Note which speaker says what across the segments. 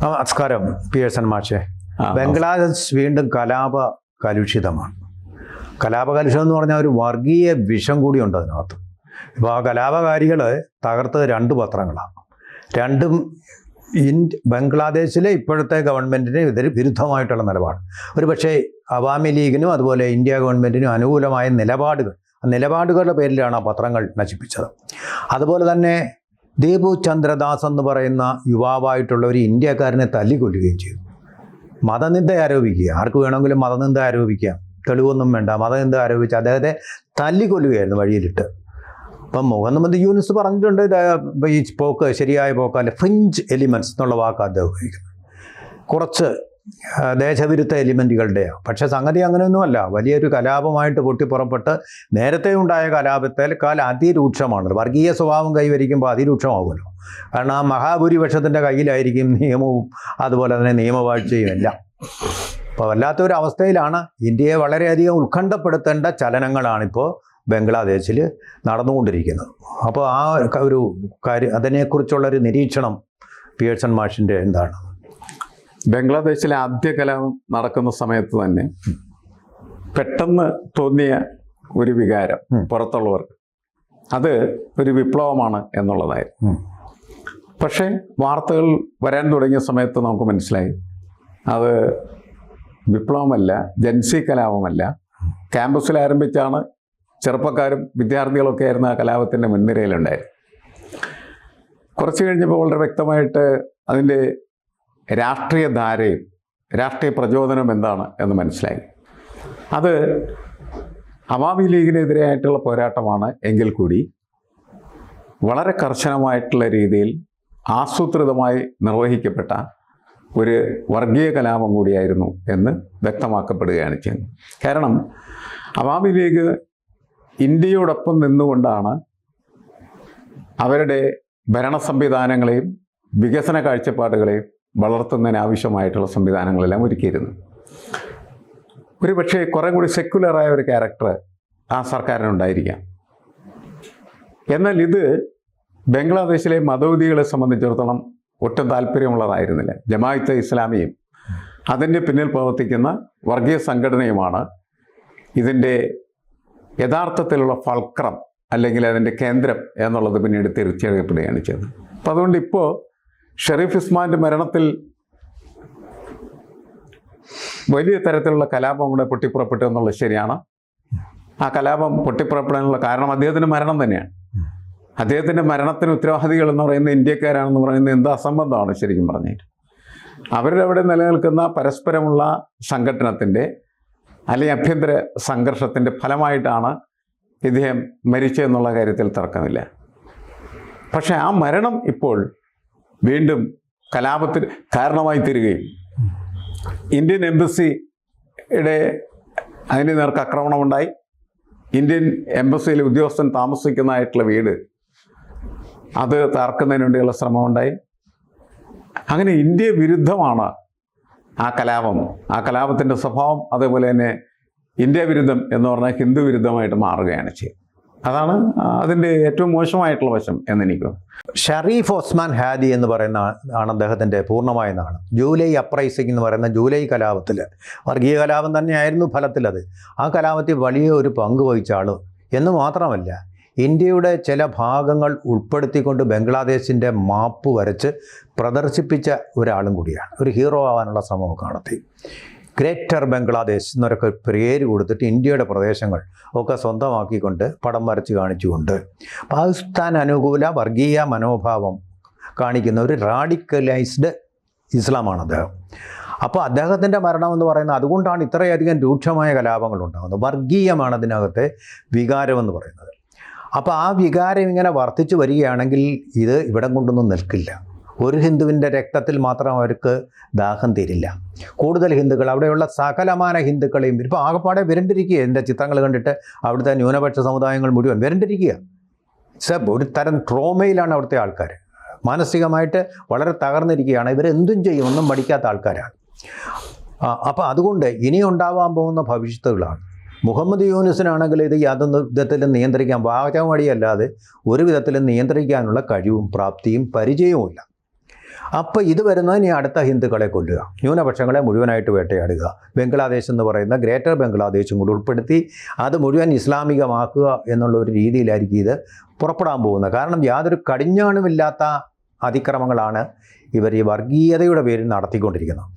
Speaker 1: നമസ്കാരം P S N മാഷെ ബംഗ്ലാദേശ് വീണ്ടും കലാപ കലുഷിതമാണ്. കലാപ കലുഷിതം എന്ന് പറഞ്ഞാൽ ഒരു വർഗീയ വിഷം കൂടിയുണ്ട് അതിനകത്ത്. ഇപ്പോൾ ആ കലാപകാരികൾ തകർത്തത് രണ്ട് പത്രങ്ങളാണ്. രണ്ടും ഇൻ ബംഗ്ലാദേശിലെ ഇപ്പോഴത്തെ ഗവൺമെന്റിന് എതിരെ വിരുദ്ധമായിട്ടുള്ള നിലപാട്. ഒരു പക്ഷേ അവാമി ലീഗിനും അതുപോലെ ഇന്ത്യ ഗവൺമെന്റിനും അനുകൂലമായ നിലപാടുകൾ. ആ നിലപാടുകളുടെ പേരിലാണ് ആ പത്രങ്ങൾ നശിപ്പിച്ചത്. അതുപോലെ തന്നെ ദീപു ചന്ദ്രദാസ് എന്ന് പറയുന്ന യുവാവായിട്ടുള്ള ഒരു ഇന്ത്യക്കാരനെ തല്ലിക്കൊല്ലുകയും ചെയ്തു. മതനിന്ദ ആരോപിക്കുക. ആർക്ക് വേണമെങ്കിലും മതനിന്ദ ആരോപിക്കാം തെളിവൊന്നും വേണ്ട. മതനിന്ദ ആരോപിച്ച് അദ്ദേഹത്തെ തല്ലിക്കൊല്ലുകയായിരുന്നു വഴിയിലിട്ട്. അപ്പം മുഹമ്മദ് യൂനിസ് പറഞ്ഞിട്ടുണ്ട് ഈ പോക്ക് ശരിയായ പോക്കല്ല. ഫ്രിഞ്ച് എലിമെന്റ്സ് എന്നുള്ള വാക്ക് അദ്ദേഹം ഉപയോഗിക്കുന്നത് കുറച്ച് ദേശവിരുദ്ധ എലിമെന്റുകളുടെയാണ് പക്ഷേ സംഗതി അങ്ങനെയൊന്നുമല്ല വലിയൊരു കലാപമായിട്ട് പൊട്ടിപ്പുറപ്പെട്ട് നേരത്തെ ഉണ്ടായ കലാപത്തേക്കാൾ അതിരൂക്ഷമാണ് വർഗീയ സ്വഭാവം കൈവരിക്കുമ്പോൾ അതിരൂക്ഷമാകുമല്ലോ കാരണം ആ മഹാഭൂരിപക്ഷത്തിന്റെ കയ്യിലായിരിക്കും നിയമവും അതുപോലെ തന്നെ നിയമവാഴ്ചയും എല്ലാം. അപ്പോൾ വല്ലാത്തൊരവസ്ഥയിലാണ് ഇന്ത്യയെ വളരെയധികം ഉത്കണ്ഠപ്പെടുത്തേണ്ട ചലനങ്ങളാണിപ്പോൾ ബംഗ്ലാദേശിൽ നടന്നുകൊണ്ടിരിക്കുന്നത്. അപ്പോൾ ആ ഒരു കാര്യം അതിനെക്കുറിച്ചുള്ളൊരു നിരീക്ഷണം പിയേഴ്സൺ മാഷിന്റെ എന്താണ്?
Speaker 2: ബംഗ്ലാദേശിലെ ആദ്യ കലാപം നടക്കുന്ന സമയത്ത് തന്നെ പെട്ടെന്ന് തോന്നിയ ഒരു വികാരം. പുറത്തുള്ളവർക്ക്. അത് ഒരു വിപ്ലവമാണ് എന്നുള്ളതായിരുന്നു. പക്ഷേ വാർത്തകൾ വരാൻ തുടങ്ങിയ സമയത്ത് നമുക്ക് മനസ്സിലായി. അത് വിപ്ലവമല്ല ജൻസി കലാപമല്ല. ക്യാമ്പസിൽ ആരംഭിച്ചാണ് ചെറുപ്പക്കാരും വിദ്യാർത്ഥികളൊക്കെ ആയിരുന്നു ആ കലാപത്തിന്റെ മുൻനിരയിലുണ്ടായിരുന്നു കുറച്ച് കഴിഞ്ഞപ്പോൾ വളരെ വ്യക്തമായിട്ട് അതിന്റെ രാഷ്ട്രീയ ധാരയും രാഷ്ട്രീയ പ്രചോദനം എന്താണ് എന്ന് മനസ്സിലായി. അത് അവാമി ലീഗിനെതിരെയായിട്ടുള്ള പോരാട്ടമാണ് എങ്കിൽ കൂടി വളരെ കർശനമായിട്ടുള്ള രീതിയിൽ ആസൂത്രിതമായി നിർവഹിക്കപ്പെട്ട ഒരു വർഗീയ കലാപം കൂടിയായിരുന്നു എന്ന് വ്യക്തമാക്കപ്പെടുകയാണ് ചെയ്യുന്നത്. കാരണം അവാമി ലീഗ് ഇന്ത്യയോടൊപ്പം നിന്നുകൊണ്ടാണ് അവരുടെ ഭരണ സംവിധാനങ്ങളെയും വികസന കാഴ്ചപ്പാടുകളെയും വളർത്തുന്നതിന് ആവശ്യമായിട്ടുള്ള സംവിധാനങ്ങളെല്ലാം ഒരുക്കിയിരുന്നു. ഒരു പക്ഷേ കുറേ കൂടി സെക്യുലറായ ഒരു ക്യാരക്ടർ ആ സർക്കാരിനുണ്ടായിരിക്കാം. എന്നാൽ ഇത് ബംഗ്ലാദേശിലെ മതവിധികളെ സംബന്ധിച്ചിടത്തോളം ഒട്ടും താല്പര്യമുള്ളതായിരുന്നില്ല. ജമായത്ത് ഇസ്ലാമിയും അതിന്റെ പിന്നിൽ പ്രവർത്തിക്കുന്ന വർഗീയ സംഘടനയുമാണ് ഇതിന്റെ യഥാർത്ഥത്തിലുള്ള ഫൾക്രം അല്ലെങ്കിൽ അതിന്റെ കേന്ദ്രം എന്നുള്ളത് പിന്നീട് തിരിച്ചറിയപ്പെടുകയാണ് ചെയ്തത്. അപ്പം അതുകൊണ്ട് ഇപ്പോൾ ഷെറീഫ് ഉസ്മാന്റെ മരണത്തിൽ വലിയ തരത്തിലുള്ള കലാപം ഇവിടെ പൊട്ടിപ്പുറപ്പെട്ടു എന്നുള്ളത് ശരിയാണ്. ആ കലാപം പൊട്ടിപ്പുറപ്പെടാനുള്ള കാരണം അദ്ദേഹത്തിന്റെ മരണം തന്നെയാണ്. അദ്ദേഹത്തിന്റെ മരണത്തിന് ഉത്തരവാദികൾ എന്ന് പറയുന്ന ഇന്ത്യക്കാരാണെന്ന് പറയുന്നത് എന്ത് അസംബന്ധമാണ് ശരിക്കും പറഞ്ഞിട്ട് അവരുടെ അവിടെ നിലനിൽക്കുന്ന പരസ്പരമുള്ള സംഘടനത്തിന്റെ അല്ലെങ്കിൽ അഭ്യന്തര സംഘർഷത്തിന്റെ ഫലമായിട്ടാണ് ഇദ്ദേഹം മരിച്ചതെന്നുള്ള കാര്യത്തിൽ തർക്കമില്ല. പക്ഷേ ആ മരണം ഇപ്പോൾ വീണ്ടും കലാപത്തിന് കാരണമായി തീരുകയും. ഇന്ത്യൻ എംബസിയുടെ അതിന് നേർക്ക് ആക്രമണമുണ്ടായി. ഇന്ത്യൻ എംബസിയിലെ ഉദ്യോഗസ്ഥൻ താമസിക്കുന്നതായിട്ടുള്ള വീട് അത് തകർക്കുന്നതിന് വേണ്ടിയുള്ള ശ്രമമുണ്ടായി. അങ്ങനെ ഇന്ത്യ വിരുദ്ധമാണ് ആ കലാപം. ആ കലാപത്തിന്റെ സ്വഭാവം അതേപോലെ തന്നെ ഇന്ത്യ വിരുദ്ധം എന്ന് പറഞ്ഞാൽ ഹിന്ദു വിരുദ്ധമായിട്ട് മാറുകയാണ് ചെയ്യുന്നത് അതാണ് അതിന്റെ ഏറ്റവും മോശമായിട്ടുള്ള വശം എന്നെനിക്ക്
Speaker 1: ഷറീഫ് ഒസ്മാൻ ഹാദി എന്ന് പറയുന്ന ആണ് അദ്ദേഹത്തിന്റെ പൂർണമായ നാണ്. ജൂലൈ അപ്രൈസിംഗ് എന്ന് പറയുന്ന ജൂലൈ കലാപത്തിൽ വർഗീയ കലാപം തന്നെയായിരുന്നു ഫലത്തിൽ അത് ആ കലാപത്തിൽ വലിയ ഒരു പങ്ക് വഹിച്ച ആൾ എന്ന് മാത്രമല്ല ഇന്ത്യയുടെ ചില ഭാഗങ്ങൾ ഉൾപ്പെടുത്തിക്കൊണ്ട് ബംഗ്ലാദേശിന്റെ മാപ്പ് വരച്ച് പ്രദർശിപ്പിച്ച ഒരാളും കൂടിയാണ്. ഒരു ഹീറോ ആവാനുള്ള ശ്രമമൊക്കെ നടത്തി ഗ്രേറ്റർ ബംഗ്ലാദേശ് എന്നൊക്കെ പേര് കൊടുത്തിട്ട് ഇന്ത്യയുടെ പ്രദേശങ്ങൾ ഒക്കെ സ്വന്തമാക്കിക്കൊണ്ട് പടം വരച്ച് കാണിച്ചുകൊണ്ട്. പാകിസ്ഥാൻ അനുകൂല വർഗീയ മനോഭാവം കാണിക്കുന്ന ഒരു റാഡിക്കലൈസ്ഡ് ഇസ്ലാമാണ് അദ്ദേഹം അപ്പോൾ അദ്ദേഹത്തിന്റെ മരണം എന്ന് പറയുന്നത് അതുകൊണ്ടാണ് ഇത്രയധികം രൂക്ഷമായ കലാപങ്ങൾ ഉണ്ടാകുന്നത്. വർഗീയമാണ് അതിനകത്തെ വികാരമെന്ന് പറയുന്നത്. അപ്പോൾ ആ വികാരം ഇങ്ങനെ വർദ്ധിച്ചു വരികയാണെങ്കിൽ ഇത് ഇവിടം കൊണ്ടൊന്നും നിൽക്കില്ല. ഒരു ഹിന്ദുവിന്റെ രക്തത്തിൽ മാത്രം അവർക്ക് ദാഹം തീരില്ല. കൂടുതൽ ഹിന്ദുക്കൾ അവിടെയുള്ള സകലമാന ഹിന്ദുക്കളെയും ഇപ്പോൾ ആകപ്പാടെ വിരണ്ടിരിക്കുക എന്റെ ചിത്രങ്ങൾ കണ്ടിട്ട് അവിടുത്തെ ന്യൂനപക്ഷ സമുദായങ്ങൾ മുഴുവൻ വിരണ്ടിരിക്കുക സബ് ഒരു തരം ട്രോമയിലാണ് അവിടുത്തെ ആൾക്കാർ. മാനസികമായിട്ട് വളരെ തകർന്നിരിക്കുകയാണ്. ഇവരെന്തും ചെയ്യും ഒന്നും പഠിക്കാത്ത ആൾക്കാരാണ്. അപ്പോൾ അതുകൊണ്ട് ഇനി ഉണ്ടാവാൻ പോകുന്ന ഭവിഷ്യത്തുകളാണ്. മുഹമ്മദ് യൂനിസിനാണെങ്കിൽ ഇത് യാതൊരു വിധത്തിലും നിയന്ത്രിക്കാൻ വാചകം വഴിയല്ലാതെ ഒരു വിധത്തിലും നിയന്ത്രിക്കാനുള്ള കഴിവും പ്രാപ്തിയും പരിചയവുമില്ല. അപ്പോൾ ഇത് വരുന്നത് ഇനി അടുത്ത ഹിന്ദുക്കളെ കൊല്ലുക. ന്യൂനപക്ഷങ്ങളെ മുഴുവനായിട്ട് വേട്ടയാടുക. ബംഗ്ലാദേശ് എന്ന് പറയുന്ന ഗ്രേറ്റർ ബംഗ്ലാദേശും കൂടി ഉൾപ്പെടുത്തി അത് മുഴുവൻ ഇസ്ലാമികമാക്കുക എന്നുള്ള ഒരു രീതിയിലായിരിക്കും ഇത് പുറപ്പെടാൻ പോകുന്നത്. കാരണം യാതൊരു കടിഞ്ഞാണുമില്ലാത്ത അതിക്രമങ്ങളാണ് ഇവർ ഈ വർഗീയതയുടെ പേരിൽ നടത്തിക്കൊണ്ടിരിക്കുന്നത്.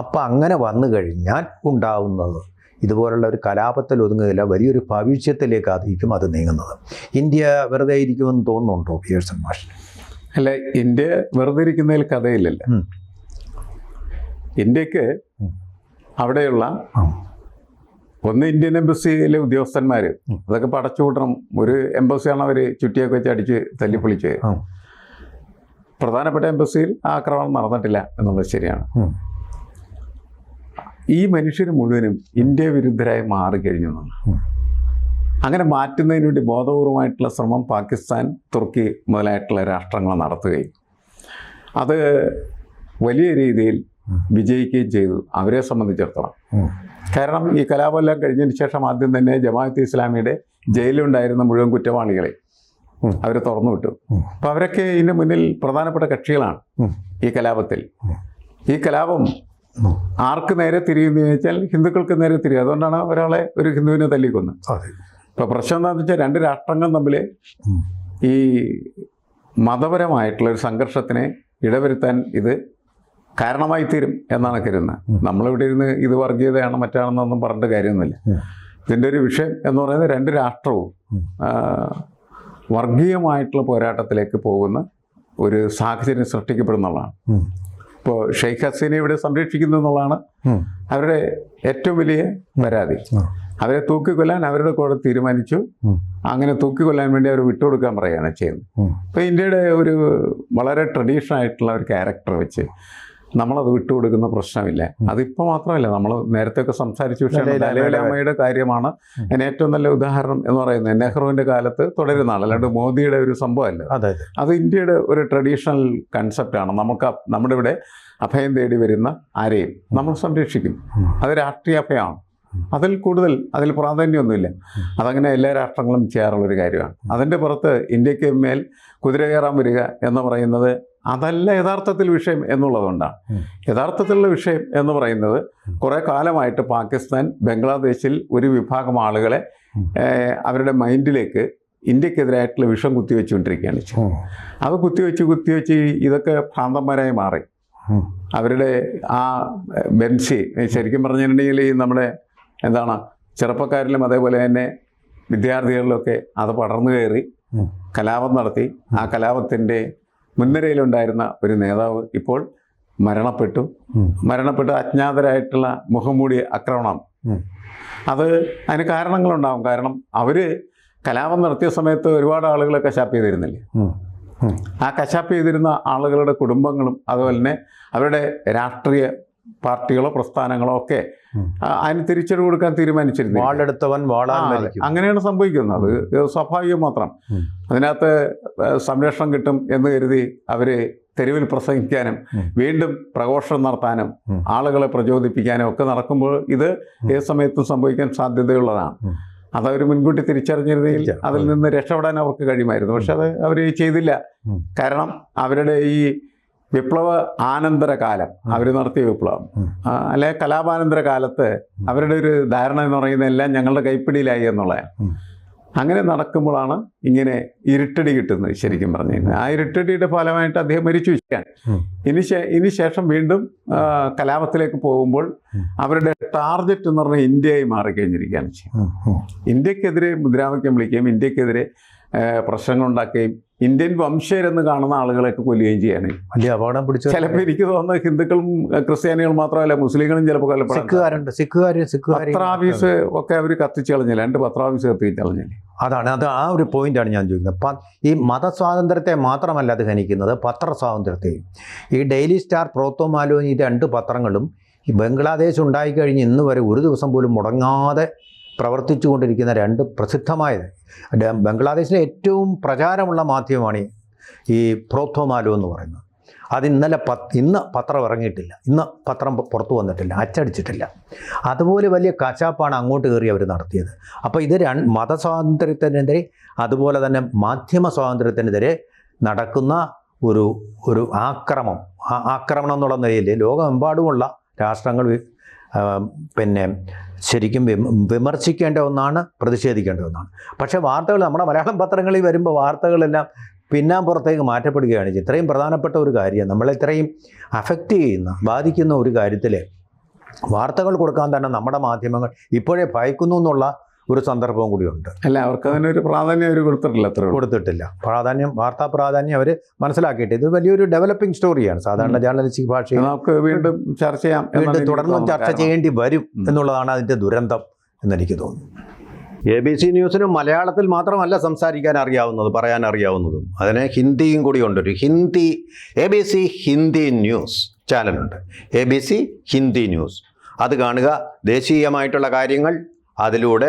Speaker 1: അപ്പോൾ അങ്ങനെ വന്നു കഴിഞ്ഞാൽ ഉണ്ടാവുന്നത് ഇതുപോലുള്ള ഒരു കലാപത്തിൽ ഒതുങ്ങുകയില്ല വലിയൊരു ഭവിഷ്യത്തിലേക്കായിരിക്കും അത് നീങ്ങുന്നത്. ഇന്ത്യ വെറുതെ ഇരിക്കുമെന്ന് തോന്നുന്നുണ്ടോ പിയേഴ്സൺ മാഷ്?
Speaker 2: അല്ല ഇന്ത്യ വെറുതെ ഇരിക്കുന്നതിൽ കഥയില്ലല്ലോ.
Speaker 1: ഇന്ത്യയ്ക്ക്
Speaker 2: അവിടെയുള്ള. ഒന്ന് ഇന്ത്യൻ എംബസിയിലെ ഉദ്യോഗസ്ഥന്മാർ അതൊക്കെ പടച്ചു കൂട്ടണം. ഒരു എംബസിയാണ് അവർ ചുറ്റിയൊക്കെ വെച്ച് അടിച്ച് തല്ലിപ്പൊളിച്ച്. പ്രധാനപ്പെട്ട എംബസിയിൽ ആക്രമണം നടന്നിട്ടില്ല എന്നുള്ളത് ശരിയാണ്. ഈ മനുഷ്യർ മുഴുവനും ഇന്ത്യ വിരുദ്ധരായി മാറിക്കഴിഞ്ഞു എന്നാണ്. അങ്ങനെ മാറ്റുന്നതിന് വേണ്ടി ബോധപൂർവമായിട്ടുള്ള ശ്രമം പാകിസ്ഥാൻ തുർക്കി മുതലായിട്ടുള്ള രാഷ്ട്രങ്ങൾ നടത്തുകയും അത് വലിയ രീതിയിൽ. വിജയിക്കുകയും ചെയ്തു. അവരെ സംബന്ധിച്ചിടത്തോളം. കാരണം ഈ കലാപമെല്ലാം കഴിഞ്ഞതിന് ശേഷം ആദ്യം തന്നെ ജമാഅത്ത് ഇസ്ലാമിയുടെ ജയിലിലുണ്ടായിരുന്ന മുഴുവൻ കുറ്റവാളികളെ
Speaker 1: അവരെ
Speaker 2: അവർ തുറന്നു വിട്ടു. അപ്പോൾ അവരൊക്കെ ഇതിന് മുന്നിൽ പ്രധാനപ്പെട്ട കക്ഷികളാണ് ഈ കലാപത്തിൽ. ഈ കലാപം ആർക്ക് നേരെ തിരിയുന്നു ചോദിച്ചാൽ ഹിന്ദുക്കൾക്ക് നേരെ തിരിയും. അതുകൊണ്ടാണ് ഒരാളെ ഒരു ഹിന്ദുവിനെ തല്ലിക്കൊന്നത്.
Speaker 1: അതെ.
Speaker 2: ഇപ്പോൾ പ്രശ്നം എന്താണെന്ന് വെച്ചാൽ രണ്ട് രാഷ്ട്രങ്ങൾ തമ്മിൽ ഈ മതപരമായിട്ടുള്ള ഒരു സംഘർഷത്തിനെ ഇടവരുത്താൻ ഇത് കാരണമായി തീരും എന്നാണ് കരുതുന്നത്. നമ്മളിവിടെ ഇരുന്ന് ഇത് വർഗീയതയാണ് മറ്റാണെന്നൊന്നും പറഞ്ഞിട്ട് കാര്യമൊന്നുമില്ല. ഇതിന്റെ ഒരു വിഷയം എന്ന് പറയുന്നത് രണ്ട് രാഷ്ട്രവും. വർഗീയമായിട്ടുള്ള പോരാട്ടത്തിലേക്ക് പോകുന്ന ഒരു സാഹചര്യം സൃഷ്ടിക്കപ്പെടുന്നുള്ളതാണ്
Speaker 1: ഉം.
Speaker 2: ഇപ്പോൾ ഷെയ്ഖ് ഹസീനെ ഇവിടെ സംരക്ഷിക്കുന്നു എന്നുള്ളതാണ് അവരുടെ ഏറ്റവും വലിയ പരാതി. അവരെ തൂക്കിക്കൊല്ലാൻ അവരുടെ കൂടെ തീരുമാനിച്ചു. അങ്ങനെ തൂക്കിക്കൊല്ലാൻ വേണ്ടി അവർ വിട്ടുകൊടുക്കാൻ പറയുകയാണ് ചെയ്യുന്നത്.
Speaker 1: ഉം.
Speaker 2: ഇപ്പോൾ ഇന്ത്യയുടെ ഒരു വളരെ ട്രഡീഷണൽ ആയിട്ടുള്ള ഒരു ക്യാരക്ടർ വെച്ച് നമ്മളത് വിട്ടുകൊടുക്കുന്ന പ്രശ്നമില്ല. അതിപ്പോൾ മാത്രമല്ല നമ്മൾ നേരത്തെ ഒക്കെ സംസാരിച്ച വിഷയം
Speaker 1: ദലൈ ലാമയുടെ
Speaker 2: ദലൈലാമയുടെ കാര്യമാണ്. അതിന് ഏറ്റവും നല്ല ഉദാഹരണം എന്ന് പറയുന്നത് നെഹ്റുവിന്റെ കാലത്ത് തുടരുന്ന ആൾ അല്ലാണ്ട് മോദിയുടെ ഒരു സംഭവമല്ല.
Speaker 1: അതെ
Speaker 2: ഇന്ത്യയുടെ ഒരു ട്രഡീഷണൽ കൺസെപ്റ്റാണ് നമുക്ക് നമ്മുടെ ഇവിടെ അഭയം തേടി വരുന്ന ആരെയും നമ്മൾ സംരക്ഷിക്കും. അത് രാഷ്ട്രീയ അഭയമാണ് അതിൽ കൂടുതൽ അതിൽ പ്രാധാന്യമൊന്നുമില്ല. അതങ്ങനെ എല്ലാ രാഷ്ട്രങ്ങളും ചെയ്യാറുള്ള ഒരു കാര്യമാണ് അതിന്റെ പുറത്ത് ഇന്ത്യയ്ക്ക് മേൽ കുതിര കയറാൻ വരിക എന്ന് പറയുന്നത് അതല്ല യഥാർത്ഥത്തിൽ വിഷയം എന്നുള്ളതുകൊണ്ടാണ്. യഥാർത്ഥത്തിലുള്ള വിഷയം എന്ന് പറയുന്നത് കുറേ കാലമായിട്ട് പാകിസ്ഥാൻ ബംഗ്ലാദേശിൽ ഒരു വിഭാഗം ആളുകളെ അവരുടെ മൈൻഡിലേക്ക് ഇന്ത്യക്കെതിരായിട്ടുള്ള വിഷം കുത്തിവെച്ചുകൊണ്ടിരിക്കുകയാണ്. അത് കുത്തിവെച്ച് കുത്തിവെച്ച് ഇതൊക്കെ ഭ്രാന്തന്മാരായി മാറി. അവരുടെ ആ ബെൻസി ശരിക്കും പറഞ്ഞിട്ടുണ്ടെങ്കിൽ ഈ നമ്മുടെ എന്താണ്? ചെറുപ്പക്കാരിലും അതേപോലെ തന്നെ വിദ്യാർത്ഥികളിലൊക്കെ അത് പടർന്നു കയറി. കലാപം നടത്തി. ആ കലാപത്തിന്റെ മുൻനിരയിലുണ്ടായിരുന്ന ഒരു നേതാവ് ഇപ്പോൾ മരണപ്പെട്ടു. മരണപ്പെട്ട അജ്ഞാതരായിട്ടുള്ള മുഖംമൂടി ആക്രമണം. അത് അതിന് കാരണങ്ങളുണ്ടാവും. കാരണം അവർ കലാപം നടത്തിയ സമയത്ത് ഒരുപാട് ആളുകളെ കശാപ്പ് ചെയ്തിരുന്നില്ലേ. ആ കശാപ്പ് ചെയ്തിരുന്ന ആളുകളുടെ കുടുംബങ്ങളും അതുപോലെ തന്നെ അവരുടെ രാഷ്ട്രീയ പാർട്ടികളോ പ്രസ്ഥാനങ്ങളോ ഒക്കെ. അതിന് തിരിച്ചടി കൊടുക്കാൻ തീരുമാനിച്ചിരുന്നു
Speaker 1: വാളെടുത്തവൻ വാളാൻ
Speaker 2: അങ്ങനെയാണ് സംഭവിക്കുന്നത്. അത് സ്വാഭാവികം മാത്രം. അതിനകത്ത് സംരക്ഷണം കിട്ടും എന്ന് കരുതി അവർ തെരുവിൽ പ്രസംഗിക്കാനും വീണ്ടും പ്രഘോഷണം നടത്താനും ആളുകളെ പ്രചോദിപ്പിക്കാനും ഒക്കെ നടക്കുമ്പോൾ ഇത് ഏത് സമയത്തും സംഭവിക്കാൻ സാധ്യതയുള്ളതാണ്. അതവർ മുൻകൂട്ടി തിരിച്ചറിഞ്ഞിരുന്നെങ്കിൽ അതിൽ നിന്ന് രക്ഷപ്പെടാൻ അവർക്ക് കഴിയുമായിരുന്നു. പക്ഷെ അത് അവർ ചെയ്തില്ല. കാരണം അവരുടെ ഈ വിപ്ലവ ആനന്തര കാലം അവർ നടത്തിയ വിപ്ലവം. അല്ലെ കലാപാനന്തര കാലത്ത് അവരുടെ ഒരു ധാരണ എന്ന് പറയുന്നത് എല്ലാം ഞങ്ങളുടെ കൈപ്പിടിയിലായി എന്നുള്ളതാണ്. അങ്ങനെ നടക്കുമ്പോഴാണ് ഇങ്ങനെ ഇരുട്ടടി കിട്ടുന്നത് ശരിക്കും പറഞ്ഞു കഴിഞ്ഞാൽ ആ ഇരുട്ടടിയുടെ ഫലമായിട്ട് അദ്ദേഹം മരിച്ചു വെച്ചാൽ ഇനി ഇനി ശേഷം വീണ്ടും കലാപത്തിലേക്ക് പോകുമ്പോൾ അവരുടെ ടാർഗറ്റ് എന്ന് പറഞ്ഞാൽ ഇന്ത്യയായി മാറിക്കഴിഞ്ഞിരിക്കുകയാണ്. ഇന്ത്യക്കെതിരെ മുദ്രാവാക്യം വിളിക്കുകയും ഇന്ത്യക്കെതിരെ പ്രശ്നങ്ങളുണ്ടാക്കുകയും ഇന്ത്യൻ വംശീയരെന്ന് കാണുന്ന ആളുകളെയൊക്കെ കൊല്ലുകയും ചെയ്യാണ്
Speaker 1: വലിയ അപകടം പിടിച്ച
Speaker 2: ചിലപ്പോൾ എനിക്ക് തോന്നുന്നത് ഹിന്ദുക്കളും ക്രിസ്ത്യാനികളും മാത്രമല്ല മുസ്ലിങ്ങളും ചിലപ്പോൾ
Speaker 1: കൊല്ലപ്പെടും സിഖുകാർ സിഖുകാർ
Speaker 2: പത്രാഫീസ് ഒക്കെ അവർ കത്തിച്ച് കളഞ്ഞില്ല? രണ്ട് പത്രാഫീസ് കത്തിച്ച് കളഞ്ഞില്ലേ?
Speaker 1: അതാണ് അത് ആ ഒരു പോയിന്റാണ് ഞാൻ ചോദിക്കുന്നത്. ഈ മതസ്വാതന്ത്ര്യത്തെ മാത്രമല്ല അത് ഖനിക്കുന്നത് പത്രസ്വാതന്ത്ര്യത്തെയും. ഈ ഡെയിലി സ്റ്റാർ പ്രോത്തോ മാലോനി രണ്ട് പത്രങ്ങളും ഈ ബംഗ്ലാദേശ് ഉണ്ടായിക്കഴിഞ്ഞ് ഇന്ന് വരെ ഒരു ദിവസം പോലും മുടങ്ങാതെ പ്രവർത്തിച്ചു കൊണ്ടിരിക്കുന്ന രണ്ട് പ്രസിദ്ധമായത്. ബംഗ്ലാദേശിലെ ഏറ്റവും പ്രചാരമുള്ള മാധ്യമമാണ് ഈ- പ്രോത്തോമാലു എന്ന് പറയുന്നത്. അത് ഇന്നലെ പത്ത് ഇന്ന് പത്രം ഇറങ്ങിയിട്ടില്ല. ഇന്ന് പത്രം പുറത്തു വന്നിട്ടില്ല. അച്ചടിച്ചിട്ടില്ല. അതുപോലെ വലിയ കശാപ്പാണ് അങ്ങോട്ട് കയറി അവർ നടത്തിയത്. അപ്പോൾ ഇത് രണ്ട് മതസ്വാതന്ത്ര്യത്തിനെതിരെ അതുപോലെ തന്നെ മാധ്യമ സ്വാതന്ത്ര്യത്തിനെതിരെ നടക്കുന്ന ഒരു ഒരു ആക്രമം. ആക്രമണം എന്നുള്ള നിലയിൽ ലോകമെമ്പാടുമുള്ള രാഷ്ട്രങ്ങൾ പിന്നെ ശരിക്കും വിമ- വിമർശിക്കേണ്ട ഒന്നാണ് പ്രതിഷേധിക്കേണ്ട ഒന്നാണ്. പക്ഷേ വാർത്തകൾ നമ്മുടെ മലയാളം പത്രങ്ങളിൽ വരുമ്പോൾ വാർത്തകളെല്ലാം പിന്നാം പിന്നാമ്പുറത്തേക്ക് മാറ്റപ്പെടുകയാണ് ഇത്രയും പ്രധാനപ്പെട്ട ഒരു കാര്യം നമ്മളെ ഇത്രയും അഫക്റ്റ് ചെയ്യുന്ന ബാധിക്കുന്ന ഒരു കാര്യത്തിൽ വാർത്തകൾ കൊടുക്കാൻ തന്നെ നമ്മുടെ മാധ്യമങ്ങൾ ഇപ്പോഴേ ഭയക്കുന്നു എന്നുള്ള ഒരു സന്ദർഭവും കൂടിയുണ്ട്
Speaker 2: അല്ല അവർക്ക് അതിനൊരു പ്രാധാന്യം അവർ കൊടുത്തിട്ടില്ല അത്ര
Speaker 1: കൊടുത്തിട്ടില്ല. പ്രാധാന്യം വാർത്താ പ്രാധാന്യം അവർ മനസ്സിലാക്കിയിട്ട് ഇത് വലിയൊരു ഡെവലപ്പിംഗ് സ്റ്റോറിയാണ് സാധാരണ ജേർണലിസ്റ്റിക് ഭാഷയിൽ
Speaker 2: നമുക്ക് വീണ്ടും ചർച്ച ചെയ്യാം
Speaker 1: വീണ്ടും തുടർന്നും ചർച്ച ചെയ്യേണ്ടി വരും എന്നുള്ളതാണ് അതിന്റെ ദുരന്തം എന്നെനിക്ക് തോന്നുന്നു. എ ബി സി ന്യൂസിന് മലയാളത്തിൽ മാത്രമല്ല സംസാരിക്കാൻ അറിയാവുന്നത് പറയാൻ അറിയാവുന്നതും. അതിനെ ഹിന്ദിയും കൂടി ഉണ്ട്. ഒരു Hindi A B C Hindi news ചാനലുണ്ട്. A B C Hindi news. അത് കാണുക. ദേശീയമായിട്ടുള്ള കാര്യങ്ങൾ അതിലൂടെ